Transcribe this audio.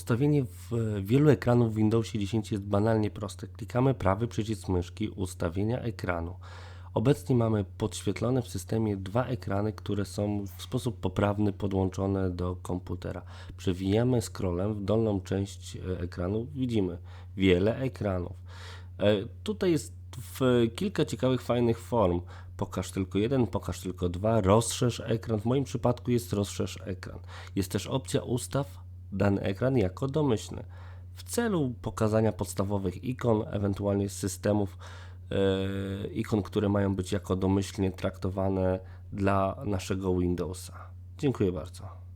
Ustawienie wielu ekranów w Windowsie 10 jest banalnie proste. Klikamy prawy przycisk myszki ustawienia ekranu. Obecnie mamy podświetlone w systemie dwa ekrany, które są w sposób poprawny podłączone do komputera. Przewijamy scrollem w dolną część e, ekranu, widzimy wiele ekranów. E, Tutaj jest kilka ciekawych, fajnych form. Pokaż tylko jeden, pokaż tylko dwa, rozszerz ekran. W moim przypadku jest rozszerz ekran. Jest też opcja ustaw dany ekran jako domyślny. W celu pokazania podstawowych ikon, ewentualnie systemów e, ikon, które mają być jako domyślnie traktowane dla naszego Windowsa. Dziękuję bardzo.